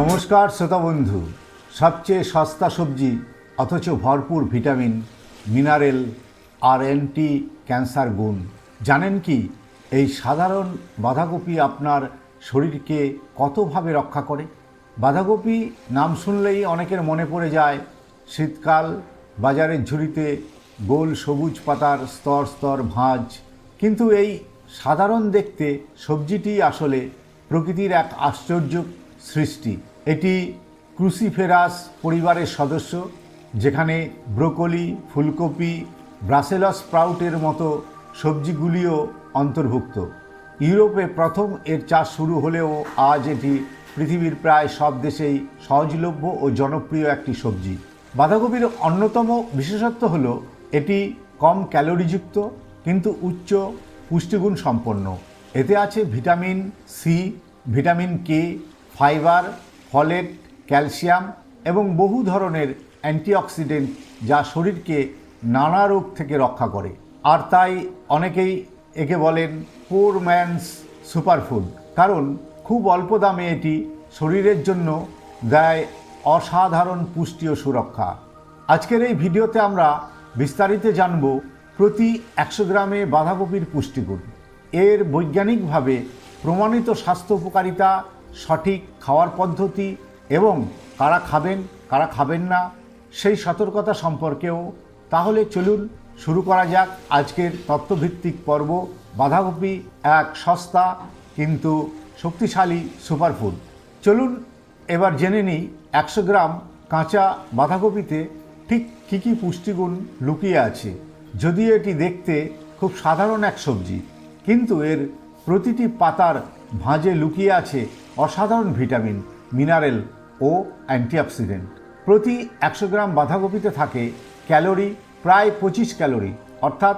নমস্কার শ্রোতা বন্ধু। সবচেয়ে সস্তা সবজি, অথচ ভরপুর ভিটামিন, মিনারেল, আর অ্যান্টি ক্যান্সার গুণ। জানেন কি, এই সাধারণ বাঁধাকপি আপনার শরীরকে কতভাবে রক্ষা করে? বাঁধাকপি নাম শুনলেই অনেকের মনে পড়ে যায়, শীতকাল, বাজারের ঝুড়িতে গোল সবুজ পাতার স্তর স্তর ভাঁজ। কিন্তু এই সাধারণ দেখতে সবজিটি আসলে প্রকৃতির এক আশ্চর্য সৃষ্টি। এটি ক্রুসিফেরাস পরিবারের সদস্য, যেখানে ব্রোকলি, ফুলকপি, ব্রাসেলস স্প্রাউটের মতো সবজিগুলিও অন্তর্ভুক্ত। ইউরোপে প্রথম এর চাষ শুরু হলেও আজ এটি পৃথিবীর প্রায় সব দেশেই সহজলভ্য ও জনপ্রিয় একটি সবজি। বাঁধাকপির অন্যতম বিশেষত্ব হলো, এটি কম ক্যালোরিযুক্ত, কিন্তু উচ্চ পুষ্টিগুণ সম্পন্ন এতে আছে vitamin C, vitamin K fibre, folate, calcium এবং বহু ধরনের অ্যান্টিঅক্সিডেন্ট যা শরীরকে নানা রোগ থেকে রক্ষা করে। আর তাই অনেকেই একে বলেন পোর ম্যানস সুপারফুড কারণ খুব অল্প দামে এটি শরীরের জন্য দেয় অসাধারণ পুষ্টি ও সুরক্ষা। আজকের এই ভিডিওতে আমরা বিস্তারিত জানব প্রতি একশো গ্রামে বাঁধাকপির পুষ্টিগুণ। এর বৈজ্ঞানিকভাবে প্রমাণিত স্বাস্থ্য উপকারিতা সঠিক খাওয়ার পদ্ধতি এবং কারা খাবেন কারা খাবেন না, সেই সতর্কতা সম্পর্কেও তাহলে চলুন শুরু করা যাক আজকের তত্ত্বভিত্তিক পর্ব বাঁধাকপি এক সস্তা কিন্তু শক্তিশালী সুপারফুড। চলুন এবার জেনে নিই একশো গ্রাম কাঁচা বাঁধাকপিতে ঠিক কী কী পুষ্টিগুণ লুকিয়ে আছে। যদিও এটি দেখতে খুব সাধারণ এক সবজি, কিন্তু এর প্রতিটি পাতার ভাঁজে লুকিয়ে আছে অসাধারণ ভিটামিন, মিনারেল ও অ্যান্টিঅক্সিডেন্ট। প্রতি একশো গ্রাম বাঁধাকপিতে থাকে ক্যালোরি প্রায় পঁচিশ ক্যালোরি। অর্থাৎ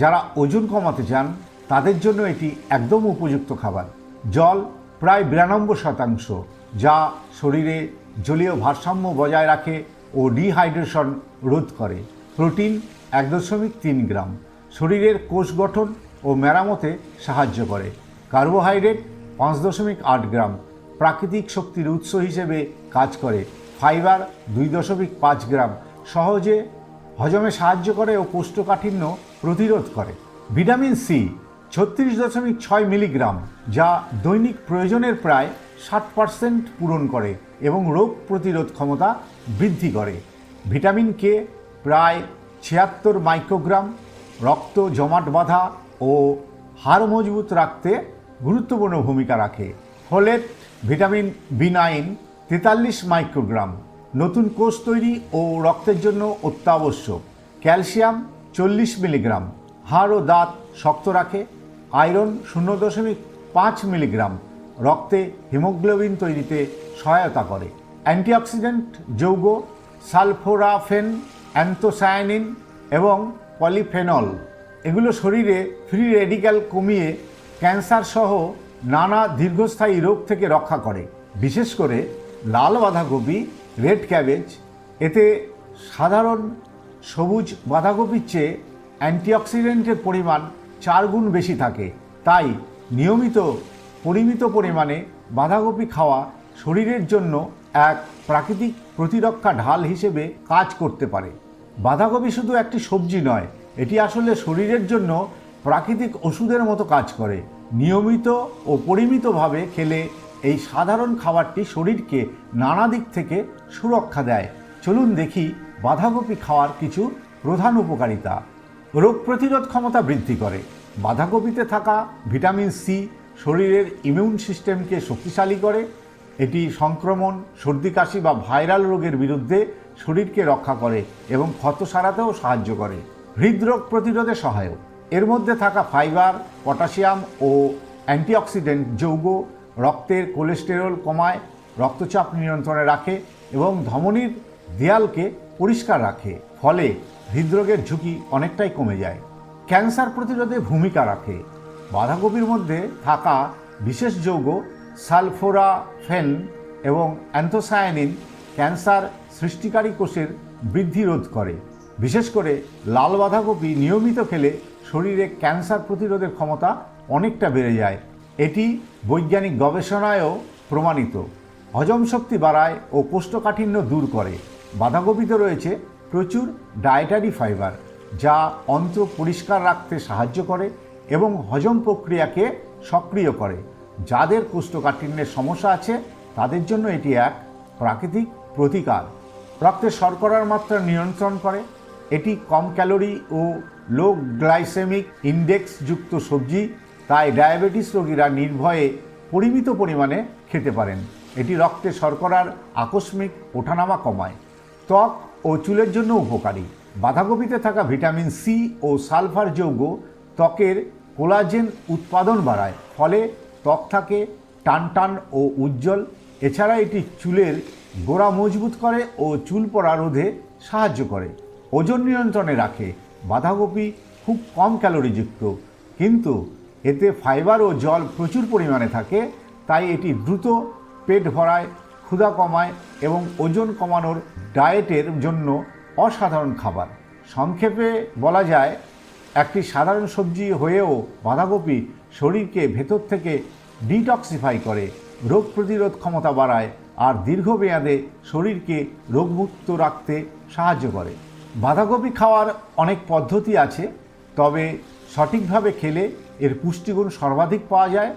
যারা ওজন কমাতে চান, তাদের জন্য এটি একদম উপযুক্ত খাবার। জল প্রায় বিরানব্বই শতাংশ, যা শরীরে জলীয় ভারসাম্য বজায় রাখে ও ডিহাইড্রেশন রোধ করে। প্রোটিন এক দশমিক তিন গ্রাম। শরীরের কোষ গঠন ও মেরামতে সাহায্য করে। কার্বোহাইড্রেট পাঁচ দশমিক আট গ্রাম প্রাকৃতিক শক্তির উৎস হিসেবে কাজ করে। ফাইবার দুই দশমিক পাঁচ গ্রাম সহজে হজমে সাহায্য করে ও কোষ্ঠকাঠিন্য প্রতিরোধ করে। ভিটামিন সি ছত্রিশ দশমিক ছয় মিলিগ্রাম যা দৈনিক প্রয়োজনের প্রায় ষাট পার্সেন্ট পূরণ করে এবং রোগ প্রতিরোধ ক্ষমতা বৃদ্ধি করে। ভিটামিন কে প্রায় ছিয়াত্তর মাইক্রোগ্রাম রক্ত, জমাট বাঁধা ও হাড় মজবুত রাখতে গুরুত্বপূর্ণ ভূমিকা রাখে। ফলেট ভিটামিন বি নাইন, তেতাল্লিশ মাইক্রোগ্রাম, নতুন কোষ তৈরি ও রক্তের জন্য অত্যাবশ্যক। ক্যালসিয়াম চল্লিশ মিলিগ্রাম, হাড় ও দাঁত শক্ত রাখে। আয়রন শূন্য দশমিক পাঁচ মিলিগ্রাম, রক্তে হিমোগ্লোবিন তৈরিতে সহায়তা করে। অ্যান্টিঅক্সিডেন্ট যৌগ, সালফোরাফেন, অ্যান্থোসায়ানিন এবং পলিফেনল। এগুলো শরীরে ফ্রি রেডিক্যাল কমিয়ে ক্যান্সার সহ নানা দীর্ঘস্থায়ী রোগ থেকে রক্ষা করে। বিশেষ করে লাল বাঁধাকপি, রেড ক্যাবেজ। এতে সাধারণ সবুজ বাঁধাকপির চেয়ে অ্যান্টিঅক্সিডেন্টের পরিমাণ চার গুণ বেশি থাকে। তাই নিয়মিত পরিমিত পরিমাণে বাঁধাকপি খাওয়া শরীরের জন্য এক প্রাকৃতিক প্রতিরক্ষা ঢাল হিসেবে কাজ করতে পারে। বাঁধাকপি শুধু একটি সবজি নয়, এটি আসলে শরীরের জন্য প্রাকৃতিক ওষুধের মতো কাজ করে। নিয়মিত ও পরিমিতভাবে খেলে এই সাধারণ খাবারটি শরীরকে নানা দিক থেকে সুরক্ষা দেয়। চলুন দেখি বাঁধাকপি খাওয়ার কিছু প্রধান উপকারিতা। রোগ প্রতিরোধ ক্ষমতা বৃদ্ধি করে। বাঁধাকপিতে থাকা ভিটামিন সি শরীরের ইমিউন সিস্টেমকে শক্তিশালী করে। এটি সংক্রমণ, সর্দি কাশি বা ভাইরাল রোগের বিরুদ্ধে শরীরকে রক্ষা করে এবং ক্ষত সারাতেও সাহায্য করে। হৃদরোগ প্রতিরোধে সহায়ক। এর মধ্যে থাকা ফাইবার, পটাশিয়াম ও অ্যান্টিঅক্সিডেন্ট যৌগ রক্তের কোলেস্টেরল কমায়, রক্তচাপ নিয়ন্ত্রণে রাখে এবং ধমনীর দেয়ালকে পরিষ্কার রাখে। ফলে হৃদরোগের ঝুঁকি অনেকটাই কমে যায়। ক্যান্সার প্রতিরোধে ভূমিকা রাখে। বাঁধাকপির মধ্যে থাকা বিশেষ যৌগ সালফোরাফেন এবং অ্যান্থোসায়ানিন ক্যান্সার সৃষ্টিকারী কোষের বৃদ্ধি রোধ করে। বিশেষ করে লাল বাঁধাকপি নিয়মিত খেলে শরীরে ক্যান্সার প্রতিরোধের ক্ষমতা অনেকটা বেড়ে যায়। এটি বৈজ্ঞানিক গবেষণায়ও প্রমাণিত। হজম শক্তি বাড়ায় ও কোষ্ঠকাঠিন্য দূর করে। বাঁধাকপিতে রয়েছে প্রচুর ডায়েটারি ফাইবার যা অন্ত্র পরিষ্কার রাখতে সাহায্য করে এবং হজম প্রক্রিয়াকে সক্রিয় করে। যাদের কোষ্ঠকাঠিন্যের সমস্যা আছে, তাদের জন্য এটি এক প্রাকৃতিক প্রতিকার। রক্তে শর্করার মাত্রা নিয়ন্ত্রণ করে। এটি কম ক্যালোরি ও লো গ্লাইসেমিক ইন্ডেক্স যুক্ত সবজি, তাই ডায়াবেটিস রোগীরা নির্ভয়ে পরিমিত পরিমাণে খেতে পারেন। এটি রক্তে শর্করার আকস্মিক ওঠানামা কমায়। ত্বক ও চুলের জন্য উপকারী। বাঁধাকপিতে থাকা ভিটামিন সি ও সালফার যৌগ ত্বকের কোলাজেন উৎপাদন বাড়ায়, ফলে ত্বক থাকে টান টান ও উজ্জ্বল। এছাড়া এটি চুলের গোড়া মজবুত করে ও চুল পড়া রোধে সাহায্য করে। ওজন নিয়ন্ত্রণে রাখে। বাঁধাকপি খুব কম ক্যালোরিযুক্ত কিন্তু এতে ফাইবার ও জল প্রচুর পরিমাণে থাকে, তাই এটি দ্রুত পেট ভরায়, ক্ষুধা কমায় এবং ওজন কমানোর ডায়েটের জন্য অসাধারণ খাবার। সংক্ষেপে বলা যায়, একটি সাধারণ সবজি হয়েও বাঁধাকপি শরীরকে ভেতর থেকে ডিটক্সিফাই করে, রোগ প্রতিরোধ ক্ষমতা বাড়ায় আর দীর্ঘমেয়াদে শরীরকে রোগমুক্ত রাখতে সাহায্য করে। বাঁধাকপি খাওয়ার অনেক পদ্ধতি আছে, তবে সঠিকভাবে খেলে এর পুষ্টিগুণ সর্বাধিক পাওয়া যায়।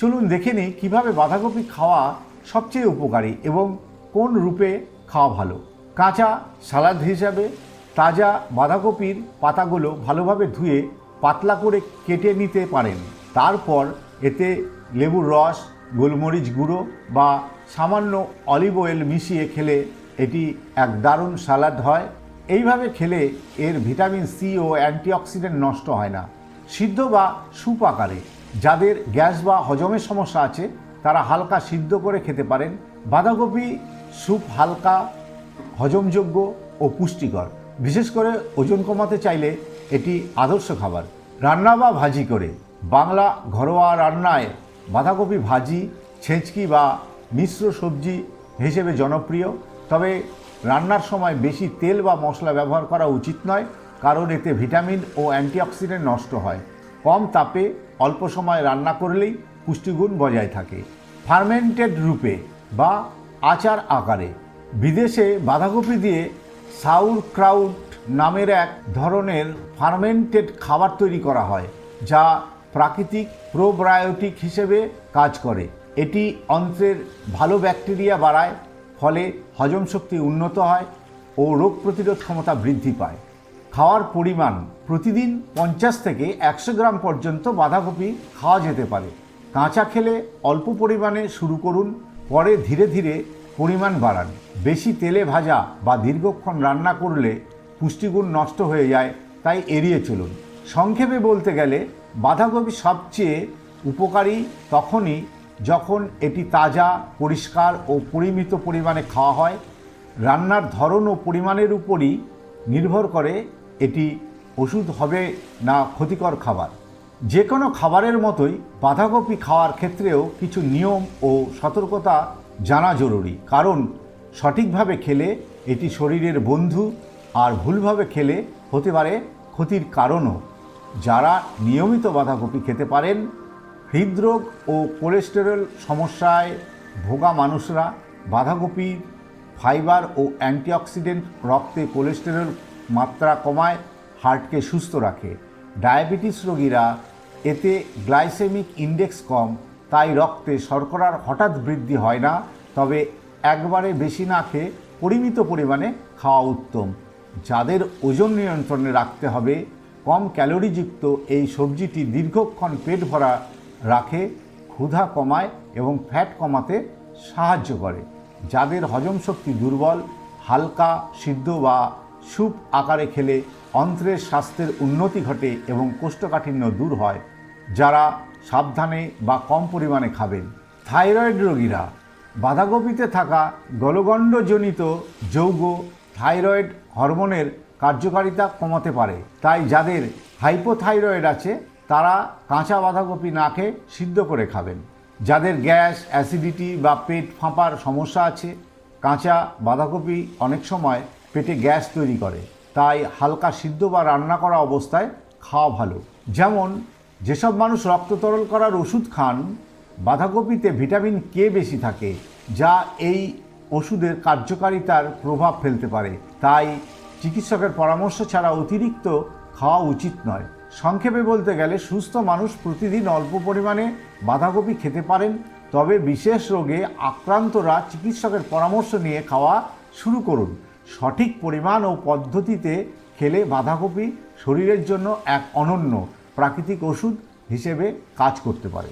চলুন দেখে নিই কীভাবে বাঁধাকপি খাওয়া সবচেয়ে উপকারী এবং কোন রূপে খাওয়া ভালো। কাঁচা সালাদ হিসাবে তাজা বাঁধাকপির পাতাগুলো ভালোভাবে ধুয়ে পাতলা করে কেটে নিতে পারেন। তারপর এতে লেবুর রস, গোলমরিচ গুঁড়ো বা সামান্য অলিভ অয়েল মিশিয়ে খেলে এটি এক দারুণ সালাদ হয়। এইভাবে খেলে এর ভিটামিন সি ও অ্যান্টিঅক্সিডেন্ট নষ্ট হয় না। সিদ্ধ বা স্যুপ আকারে যাদের গ্যাস বা হজমের সমস্যা আছে, তারা হালকা সিদ্ধ করে খেতে পারেন। বাঁধাকপি স্যুপ হালকা, হজমযোগ্য ও পুষ্টিকর। বিশেষ করে ওজন কমাতে চাইলে এটি আদর্শ খাবার। রান্না বা ভাজি করে। বাংলা ঘরোয়া রান্নায় বাঁধাকপি ভাজি, ছেঁচকি বা মিশ্র সবজি হিসেবে জনপ্রিয়। তবে রান্নার সময় বেশি তেল বা মশলা ব্যবহার করা উচিত নয়, কারণ এতে ভিটামিন ও অ্যান্টিঅক্সিডেন্ট নষ্ট হয়। কম তাপে অল্প সময় রান্না করলেই পুষ্টিগুণ বজায় থাকে। ফার্মেন্টেড রূপে বা আচার আকারে। বিদেশে বাঁধাকপি দিয়ে সাউর ক্রাউট নামের এক ধরনের ফার্মেন্টেড খাবার তৈরি করা হয়, যা প্রাকৃতিক প্রোবায়োটিক হিসেবে কাজ করে। এটি অন্ত্রের ভালো ব্যাকটেরিয়া বাড়ায় ফলে হজম শক্তি উন্নত হয় ও রোগ প্রতিরোধ ক্ষমতা বৃদ্ধি পায়। খাওয়ার পরিমাণ প্রতিদিন পঞ্চাশ থেকে একশো গ্রাম পর্যন্ত বাঁধাকপি খাওয়া যেতে পারে। কাঁচা খেলে অল্প পরিমাণে শুরু করুন, পরে ধীরে ধীরে পরিমাণ বাড়ান। বেশি তেলে ভাজা বা দীর্ঘক্ষণ রান্না করলে পুষ্টিগুণ নষ্ট হয়ে যায়, তাই এড়িয়ে চলুন। সংক্ষেপে বলতে গেলে, বাঁধাকপি সবচেয়ে উপকারী তখনই যখন এটি তাজা, পরিষ্কার ও পরিমিত পরিমাণে খাওয়া হয়, রান্নার ধরন ও পরিমাণের উপরই নির্ভর করে এটি ওষুধ হবে না ক্ষতিকর খাবার। যে কোনো খাবারের মতোই বাঁধাকপি খাওয়ার ক্ষেত্রেও কিছু নিয়ম ও সতর্কতা জানা জরুরি। কারণ সঠিকভাবে খেলে এটি শরীরের বন্ধু আর ভুলভাবে খেলে হতে পারে ক্ষতির কারণও। যারা নিয়মিত বাঁধাকপি খেতে পারেন হৃদরোগ ও কোলেস্টেরল সমস্যায় ভোগা মানুষরা, বাঁধাকপি, ফাইবার ও অ্যান্টিঅক্সিডেন্ট রক্তে কোলেস্টেরল মাত্রা কমায়, হার্টকে সুস্থ রাখে। ডায়াবেটিস রোগীরা এতে গ্লাইসেমিক ইন্ডেক্স কম, তাই রক্তে শর্করার হঠাৎ বৃদ্ধি হয় না, তবে একবারে বেশি না খেয়ে পরিমিত পরিমাণে খাওয়া উত্তম। যাদের ওজন নিয়ন্ত্রণে রাখতে হবে, কম ক্যালোরিযুক্ত এই সবজিটি দীর্ঘক্ষণ পেট ভরা রাখে, ক্ষুধা কমায় এবং ফ্যাট কমাতে সাহায্য করে। যাদের হজম শক্তি দুর্বল, হালকা, সিদ্ধ বা স্যুপ আকারে খেলে অন্ত্রের স্বাস্থ্যের উন্নতি ঘটে এবং কোষ্ঠকাঠিন্য দূর হয়, যারা সাবধানে বা কম পরিমাণে খাবেন। থাইরয়েড রোগীরা, বাঁধাকপিতে থাকা গলগণ্ডজনিত যৌগ থাইরয়েড হরমোনের কার্যকারিতা কমাতে পারে। তাই যাদের হাইপোথাইরয়েড আছে তারা কাঁচা বাঁধাকপি না খেয়ে সিদ্ধ করে খাবেন। যাদের গ্যাস, অ্যাসিডিটি বা পেট ফাঁপার সমস্যা আছে, কাঁচা বাঁধাকপি অনেক সময় পেটে গ্যাস তৈরি করে। তাই হালকা সিদ্ধ বা রান্না করা অবস্থায় খাওয়া ভালো। যেমন, যেসব মানুষ রক্ত তরল করার ওষুধ খান, বাঁধাকপিতে ভিটামিন কে বেশি থাকে, যা এই ওষুধের কার্যকারিতার প্রভাব ফেলতে পারে। তাই চিকিৎসকের পরামর্শ ছাড়া অতিরিক্ত খাওয়া উচিত নয়। সংক্ষেপে বলতে গেলে সুস্থ মানুষ প্রতিদিন অল্প পরিমাণে বাঁধাকপি খেতে পারেন, তবে বিশেষ রোগে আক্রান্তরা চিকিৎসকের পরামর্শ নিয়ে খাওয়া শুরু করুন। সঠিক পরিমাণ ও পদ্ধতিতে খেলে বাঁধাকপি শরীরের জন্য এক অনন্য প্রাকৃতিক ওষুধ হিসেবে কাজ করতে পারে।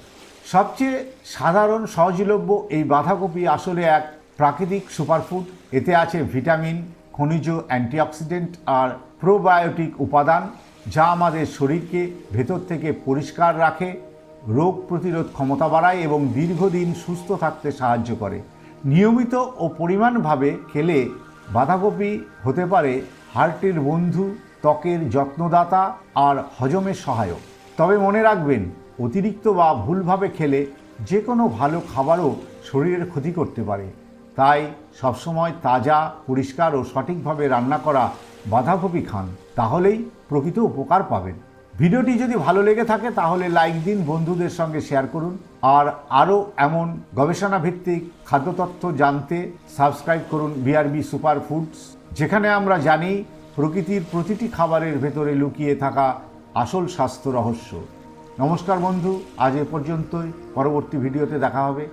সবচেয়ে সাধারণ সহজলভ্য এই বাঁধাকপি আসলে এক প্রাকৃতিক সুপারফুড। এতে আছে ভিটামিন, খনিজ অ্যান্টিঅক্সিডেন্ট আর প্রোবায়োটিক উপাদান। যা আমাদের শরীরকে ভেতর থেকে পরিষ্কার রাখে, রোগ প্রতিরোধ ক্ষমতা বাড়ায় এবং দীর্ঘদিন সুস্থ থাকতে সাহায্য করে। নিয়মিত ও পরিমাণভাবে খেলে বাঁধাকপি হতে পারে হার্টের বন্ধু, ত্বকের যত্নদাতা আর হজমের সহায়ক। তবে মনে রাখবেন, অতিরিক্ত বা ভুলভাবে খেলে যে কোনো ভালো খাবারও শরীরের ক্ষতি করতে পারে। তাই সবসময় তাজা, পরিষ্কার ও সঠিকভাবে রান্না করা বাঁধাকপি খান, তাহলেই প্রকৃত উপকার পাবেন। ভিডিওটি যদি ভালো লেগে থাকে, তাহলে লাইক দিন, বন্ধুদের সঙ্গে শেয়ার করুন। আর আরও এমন গবেষণা ভিত্তিক খাদ্যতথ্য জানতে সাবস্ক্রাইব করুন বিআরবি সুপার ফুডস, যেখানে আমরা জানি প্রকৃতির প্রতিটি খাবারের ভেতরে লুকিয়ে থাকা আসল স্বাস্থ্য রহস্য। নমস্কার বন্ধু, আজ এ পর্যন্তই। পরবর্তী ভিডিওতে দেখা হবে।